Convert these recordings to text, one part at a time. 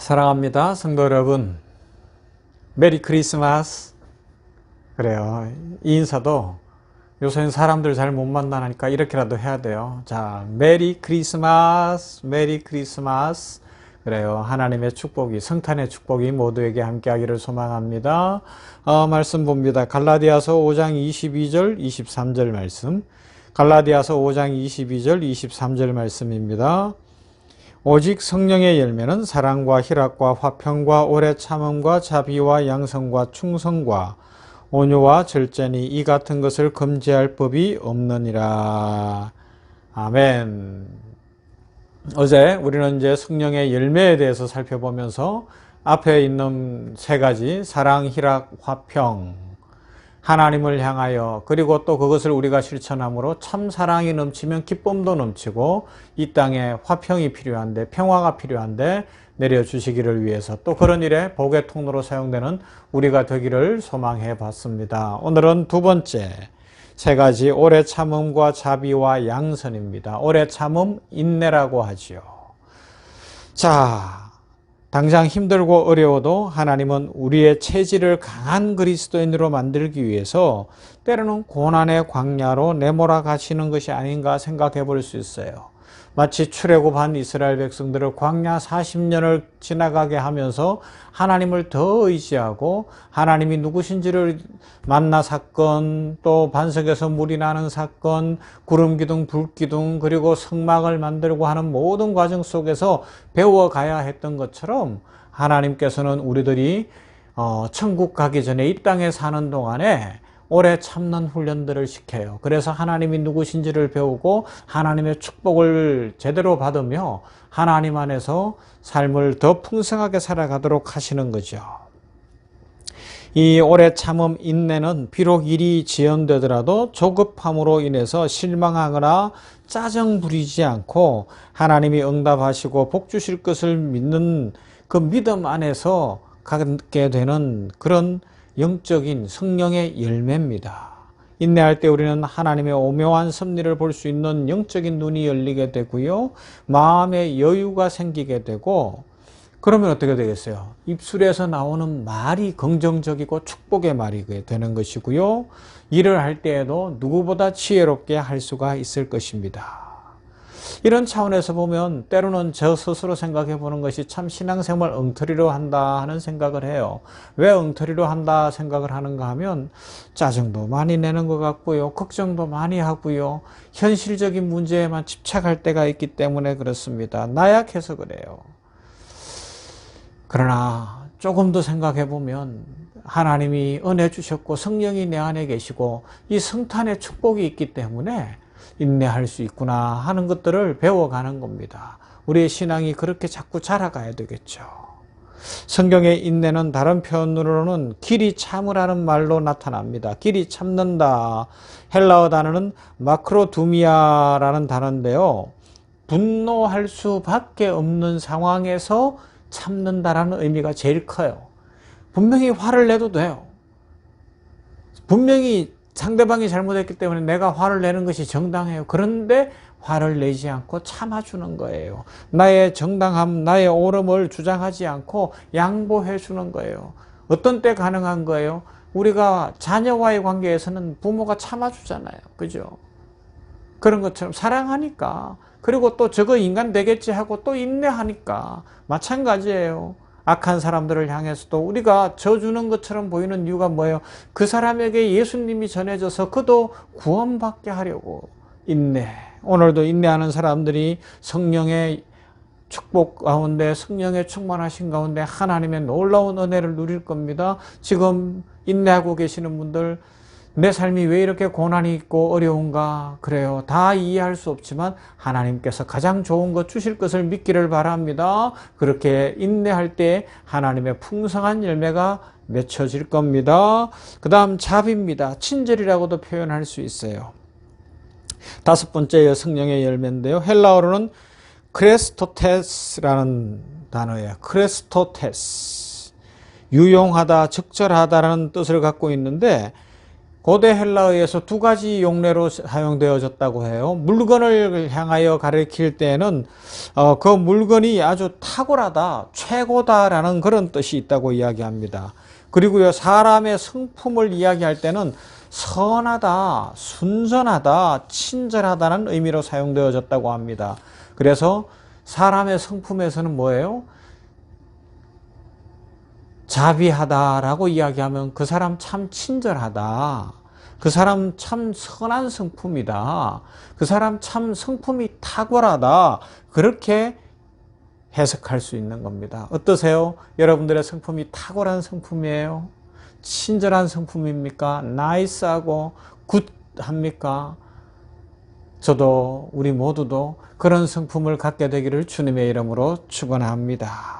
사랑합니다. 성도 여러분. 메리 크리스마스. 그래요. 이 인사도 요새는 사람들 잘 못 만나니까 이렇게라도 해야 돼요. 자, 메리 크리스마스, 메리 크리스마스. 그래요. 하나님의 축복이, 성탄의 축복이 모두에게 함께하기를 소망합니다. 어, 말씀 봅니다. 갈라디아서 5장 22절, 23절 말씀. 갈라디아서 5장 22절, 23절 말씀입니다. 오직 성령의 열매는 사랑과 희락과 화평과 오래 참음과 자비와 양성과 충성과 온유와 절제니 이 같은 것을 금지할 법이 없느니라. 아멘. 어제 우리는 이제 성령의 열매에 대해서 살펴보면서 앞에 있는 세 가지 사랑, 희락, 화평 하나님을 향하여 그리고 또 그것을 우리가 실천함으로 참 사랑이 넘치면 기쁨도 넘치고 이 땅에 화평이 필요한데 평화가 필요한데 내려주시기를 위해서 또 그런 일에 복의 통로로 사용되는 우리가 되기를 소망해 봤습니다. 오늘은 두 번째 세 가지 오래 참음과 자비와 양선입니다. 오래 참음 인내라고 하지요. 자, 당장 힘들고 어려워도 하나님은 우리의 체질을 강한 그리스도인으로 만들기 위해서 때로는 고난의 광야로 내몰아 가시는 것이 아닌가 생각해 볼 수 있어요. 마치 출애굽한 이스라엘 백성들을 광야 40년을 지나가게 하면서 하나님을 더 의지하고 하나님이 누구신지를 만나 사건 또 반석에서 물이 나는 사건 구름 기둥 불 기둥 그리고 성막을 만들고 하는 모든 과정 속에서 배워가야 했던 것처럼 하나님께서는 우리들이 어, 천국 가기 전에 이 땅에 사는 동안에 오래 참는 훈련들을 시켜요. 그래서 하나님이 누구신지를 배우고 하나님의 축복을 제대로 받으며 하나님 안에서 삶을 더 풍성하게 살아가도록 하시는 거죠. 이 오래 참음 인내는 비록 일이 지연되더라도 조급함으로 인해서 실망하거나 짜증 부리지 않고 하나님이 응답하시고 복 주실 것을 믿는 그 믿음 안에서 갖게 되는 그런 영적인 성령의 열매입니다. 인내할 때 우리는 하나님의 오묘한 섭리를 볼 수 있는 영적인 눈이 열리게 되고요. 마음의 여유가 생기게 되고 그러면 어떻게 되겠어요? 입술에서 나오는 말이 긍정적이고 축복의 말이 되는 것이고요. 일을 할 때에도 누구보다 지혜롭게 할 수가 있을 것입니다. 이런 차원에서 보면 때로는 저 스스로 생각해 보는 것이 참 신앙생활 엉터리로 한다 하는 생각을 해요. 왜 엉터리로 한다 생각을 하는가 하면 짜증도 많이 내는 것 같고요. 걱정도 많이 하고요. 현실적인 문제에만 집착할 때가 있기 때문에 그렇습니다. 나약해서 그래요. 그러나 조금 더 생각해 보면 하나님이 은혜 주셨고 성령이 내 안에 계시고 이 성탄의 축복이 있기 때문에 인내할 수 있구나 하는 것들을 배워가는 겁니다. 우리의 신앙이 그렇게 자꾸 자라가야 되겠죠. 성경의 인내는 다른 표현으로는 길이 참으라는 말로 나타납니다. 길이 참는다. 헬라어 단어는 마크로두미아라는 단어인데요. 분노할 수밖에 없는 상황에서 참는다라는 의미가 제일 커요. 분명히 화를 내도 돼요. 분명히 상대방이 잘못했기 때문에 내가 화를 내는 것이 정당해요. 그런데 화를 내지 않고 참아주는 거예요. 나의 정당함, 나의 옳음을 주장하지 않고 양보해 주는 거예요. 어떤 때 가능한 거예요? 우리가 자녀와의 관계에서는 부모가 참아주잖아요. 그죠? 그런 것처럼 사랑하니까. 그리고 또 저거 인간 되겠지 하고 또 인내하니까. 마찬가지예요. 악한 사람들을 향해서도 우리가 져주는 것처럼 보이는 이유가 뭐예요? 그 사람에게 예수님이 전해져서 그도 구원받게 하려고 인내. 오늘도 인내하는 사람들이 성령의 축복 가운데 성령의 충만하신 가운데 하나님의 놀라운 은혜를 누릴 겁니다. 지금 인내하고 계시는 분들 내 삶이 왜 이렇게 고난이 있고 어려운가 그래요. 다 이해할 수 없지만 하나님께서 가장 좋은 것 주실 것을 믿기를 바랍니다. 그렇게 인내할 때 하나님의 풍성한 열매가 맺혀질 겁니다. 그 다음 자비입니다. 친절이라고도 표현할 수 있어요. 다섯 번째 성령의 열매인데요. 헬라어로는 크레스토테스라는 단어예요. 크레스토테스. 유용하다, 적절하다라는 뜻을 갖고 있는데 고대 헬라어에서 두 가지 용례로 사용되어졌다고 해요. 물건을 향하여 가리킬 때는 어, 그 물건이 아주 탁월하다, 최고다라는 그런 뜻이 있다고 이야기합니다. 그리고요 사람의 성품을 이야기할 때는 선하다, 순전하다, 친절하다는 의미로 사용되어졌다고 합니다. 그래서 사람의 성품에서는 뭐예요? 자비하다라고 이야기하면 그 사람 참 친절하다. 그 사람 참 선한 성품이다. 그 사람 참 성품이 탁월하다. 그렇게 해석할 수 있는 겁니다. 어떠세요? 여러분들의 성품이 탁월한 성품이에요? 친절한 성품입니까? 나이스하고 굿합니까? 저도 우리 모두도 그런 성품을 갖게 되기를 주님의 이름으로 축원합니다.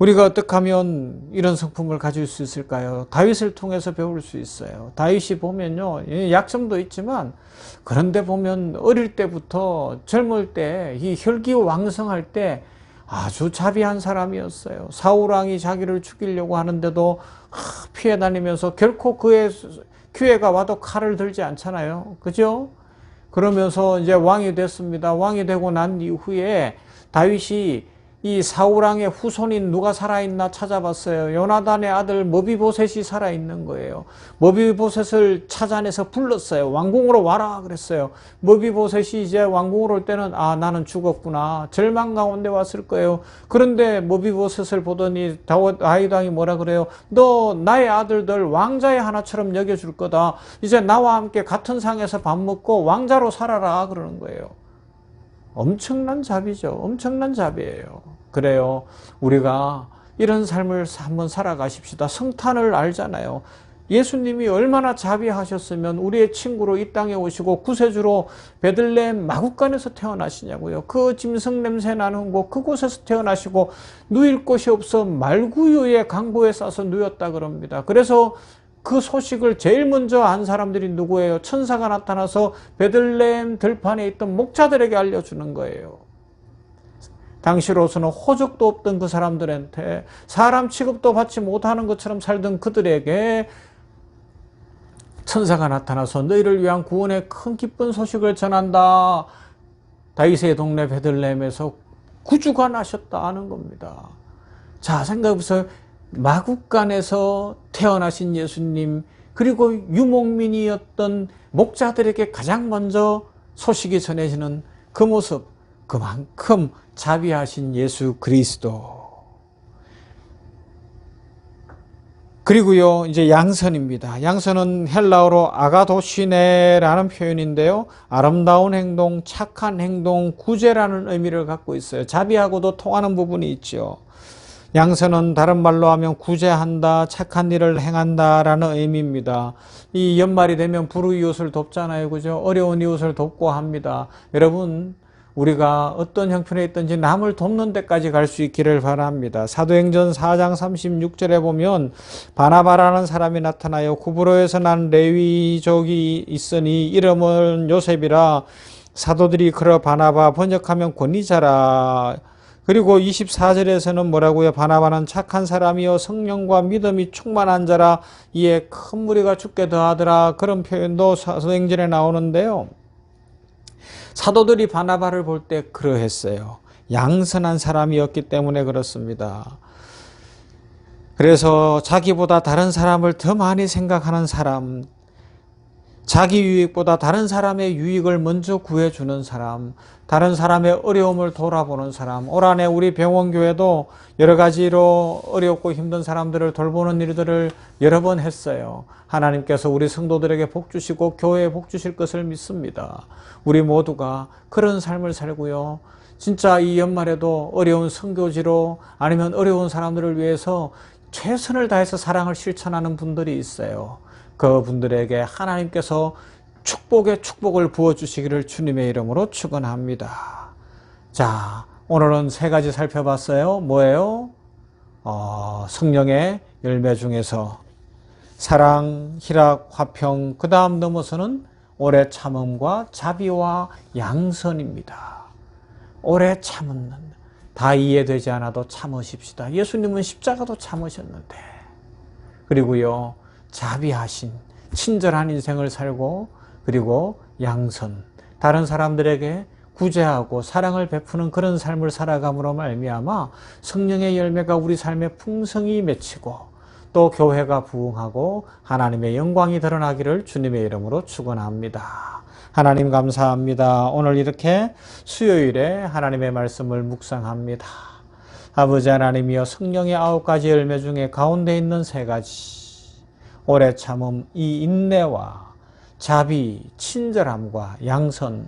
우리가 어떻게 하면 이런 성품을 가질 수 있을까요? 다윗을 통해서 배울 수 있어요. 다윗이 보면요, 예, 약점도 있지만, 그런데 보면 어릴 때부터 젊을 때, 이 혈기 왕성할 때 아주 자비한 사람이었어요. 사우랑이 자기를 죽이려고 하는데도 피해 다니면서 결코 그의 기회가 와도 칼을 들지 않잖아요. 그죠? 그러면서 이제 왕이 됐습니다. 왕이 되고 난 이후에 다윗이 이 사우랑의 후손인 누가 살아있나 찾아봤어요. 요나단의 아들 머비보셋이 살아있는 거예요. 머비보셋을 찾아내서 불렀어요. 왕궁으로 와라 그랬어요. 머비보셋이 이제 왕궁으로 올 때는 아 나는 죽었구나. 절망 가운데 왔을 거예요. 그런데 머비보셋을 보더니 다윗 아이당이 뭐라 그래요? 너 나의 아들들 왕자의 하나처럼 여겨줄 거다. 이제 나와 함께 같은 상에서 밥 먹고 왕자로 살아라 그러는 거예요. 엄청난 자비죠. 엄청난 자비예요. 그래요. 우리가 이런 삶을 한번 살아가십시다. 성탄을 알잖아요. 예수님이 얼마나 자비하셨으면 우리의 친구로 이 땅에 오시고 구세주로 베들레헴 마국간에서 태어나시냐고요. 그 짐승 냄새 나는 곳 그곳에서 태어나시고 누일 곳이 없어 말구유의 강보에 싸서 누였다 그럽니다. 그래서 그 소식을 제일 먼저 안 사람들이 누구예요? 천사가 나타나서 베들레헴 들판에 있던 목자들에게 알려주는 거예요. 당시로서는 호적도 없던 그 사람들한테 사람 취급도 받지 못하는 것처럼 살던 그들에게 천사가 나타나서 너희를 위한 구원의 큰 기쁜 소식을 전한다. 다윗의 동네 베들레헴에서 구주가 나셨다 하는 겁니다. 자, 생각해보세요. 마국간에서 태어나신 예수님, 그리고 유목민이었던 목자들에게 가장 먼저 소식이 전해지는 그 모습, 그만큼 자비하신 예수 그리스도. 그리고요, 이제 양선입니다. 양선은 헬라어로 아가도시네라는 표현인데요. 아름다운 행동, 착한 행동, 구제라는 의미를 갖고 있어요. 자비하고도 통하는 부분이 있죠. 양선은 다른 말로 하면 구제한다, 착한 일을 행한다라는 의미입니다. 이 연말이 되면 불우이웃을 돕잖아요. 그죠? 어려운 이웃을 돕고 합니다. 여러분, 우리가 어떤 형편에 있든지 남을 돕는 데까지 갈 수 있기를 바랍니다. 사도행전 4장 36절에 보면 바나바라는 사람이 나타나요. 구브로에서 난 레위족이 있으니 이름은 요셉이라 사도들이 그러 바나바 번역하면 권위자라 그리고 24절에서는 뭐라고요? 바나바는 착한 사람이요 성령과 믿음이 충만한 자라 이에 큰 무리가 죽게 더하더라 그런 표현도 사도행전에 나오는데요. 사도들이 바나바를 볼 때 그러했어요. 양선한 사람이었기 때문에 그렇습니다. 그래서 자기보다 다른 사람을 더 많이 생각하는 사람, 자기 유익보다 다른 사람의 유익을 먼저 구해주는 사람, 다른 사람의 어려움을 돌아보는 사람, 올 한해 우리 병원교회도 여러 가지로 어렵고 힘든 사람들을 돌보는 일들을 여러 번 했어요. 하나님께서 우리 성도들에게 복 주시고 교회에 복 주실 것을 믿습니다. 우리 모두가 그런 삶을 살고요. 진짜 이 연말에도 어려운 성교지로 아니면 어려운 사람들을 위해서 최선을 다해서 사랑을 실천하는 분들이 있어요. 그 분들에게 하나님께서 축복의 축복을 부어주시기를 주님의 이름으로 축원합니다. 자, 오늘은 세 가지 살펴봤어요. 뭐예요? 어, 성령의 열매 중에서 사랑, 희락, 화평, 그 다음 넘어서는 오래 참음과 자비와 양선입니다. 오래 참는 다 이해되지 않아도 참으십시다. 예수님은 십자가도 참으셨는데. 그리고요, 자비하신 친절한 인생을 살고 그리고 양선 다른 사람들에게 구제하고 사랑을 베푸는 그런 삶을 살아감으로 말미암아 성령의 열매가 우리 삶에 풍성히 맺히고 또 교회가 부흥하고 하나님의 영광이 드러나기를 주님의 이름으로 축원합니다. 하나님 감사합니다. 오늘 이렇게 수요일에 하나님의 말씀을 묵상합니다. 아버지 하나님이여 성령의 아홉 가지 열매 중에 가운데 있는 세 가지 오래 참음 이 인내와 자비, 친절함과 양선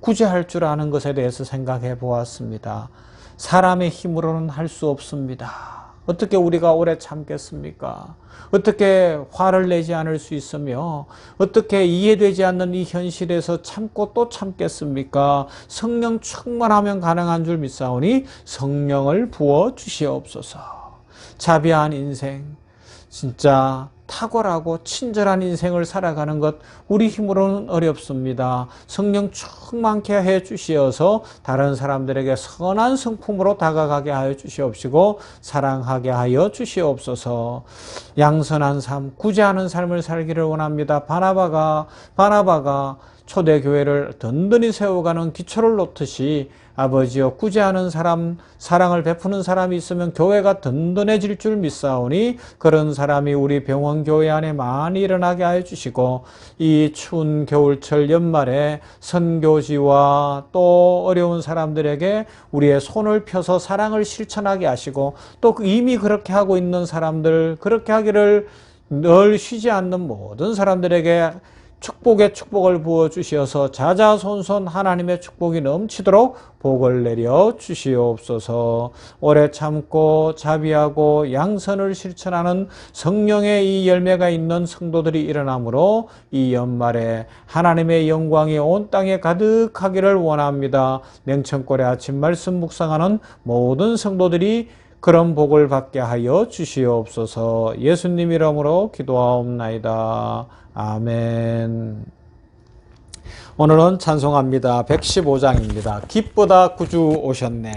구제할 줄 아는 것에 대해서 생각해 보았습니다. 사람의 힘으로는 할 수 없습니다. 어떻게 우리가 오래 참겠습니까? 어떻게 화를 내지 않을 수 있으며 어떻게 이해되지 않는 이 현실에서 참고 또 참겠습니까? 성령 충만하면 가능한 줄 믿사오니 성령을 부어 주시옵소서. 자비한 인생, 진짜 탁월하고 친절한 인생을 살아가는 것 우리 힘으로는 어렵습니다. 성령 충만케 해 주시어서 다른 사람들에게 선한 성품으로 다가가게 하여 주시옵시고 사랑하게 하여 주시옵소서. 양선한 삶, 구제하는 삶을 살기를 원합니다. 바나바가 바나바가 초대교회를 든든히 세워가는 기초를 놓듯이 아버지여 구제하는 사람, 사랑을 베푸는 사람이 있으면 교회가 든든해질 줄 믿사오니 그런 사람이 우리 병원 교회 안에 많이 일어나게 하여 주시고 이 추운 겨울철 연말에 선교지와 또 어려운 사람들에게 우리의 손을 펴서 사랑을 실천하게 하시고 또 이미 그렇게 하고 있는 사람들 그렇게 하기를 늘 쉬지 않는 모든 사람들에게 축복의 축복을 부어 주시어서 자자손손 하나님의 축복이 넘치도록 복을 내려 주시옵소서. 오래 참고 자비하고 양선을 실천하는 성령의 이 열매가 있는 성도들이 일어나므로 이 연말에 하나님의 영광이 온 땅에 가득하기를 원합니다. 냉천골의 아침 말씀 묵상하는 모든 성도들이 그런 복을 받게 하여 주시옵소서. 예수님 이름으로 기도하옵나이다. 아멘. 오늘은 찬송합니다. 115장입니다. 기쁘다 구주 오셨네.